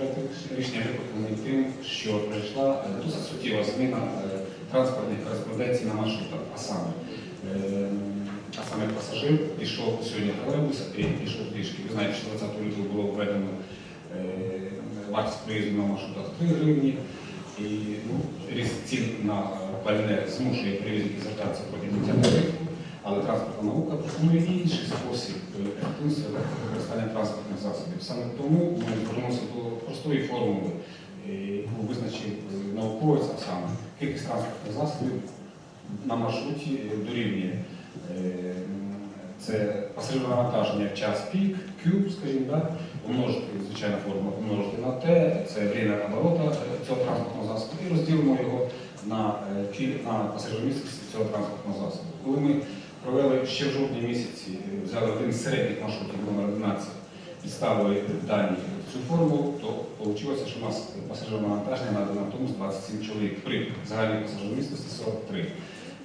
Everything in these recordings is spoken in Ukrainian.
проекту рішення тим, що прийшла е, досить суттєва зміна е, транспортних кореспонденцій на маршрутах, а саме. е, А саме пасажир пішов сьогодні тролейбус і пішов пішки. Ви знаєте, що 20 лютого було введено вартість проїзду на маршрутах 3 гривні. І ну, ріст цін на пальне змушує перевізники звертатися про підняття тарифу, але транспортна наука пропонує інший спосіб ефективності використання транспортних засобів. Саме тому ми до простої формули, е, яку визначив е, науковець, саме кількість транспортних засобів на маршруті дорівнює. е, Це пасажирне навантаження в час пік, Q, скажімо так, помножити, звичайна формула, помножити на T, це время оборота цього транспортного засобу, і розділимо його на, е, кіль- на цього транспортного засобу. Коли ми провели ще в жовтні місяці, взяли один з середніх маршрутів номер 11 і ставили дані в цю формулу, то вийшло, що у нас пасажирне навантаження на автобус 27 чоловік при загальній пасажиромісткості 43.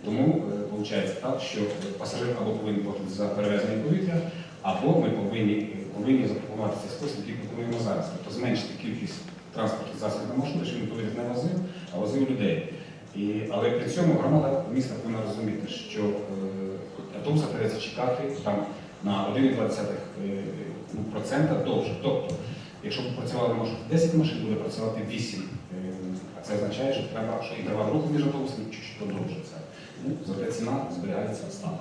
Тому виходить так, що пасажир або повинен платити за перевезення повітря, або ми повинні, повинні запропонувати цей спосіб, який пропонуємо зараз. Тобто зменшити кількість транспортних засобів на маршрути, щоб він повітря не возив, а возив людей. І, але при цьому громада міста повинна розуміти, що е, автобуса придеться чекати там на 1,2% е, ну, процента довше. Тобто, якщо б працювали може 10 машин, буде працювати 8. Е, А це означає, що треба, що інтервал руху між автобусами чуть-чуть подовжиться. Ну, зате ціна зберігається сталою.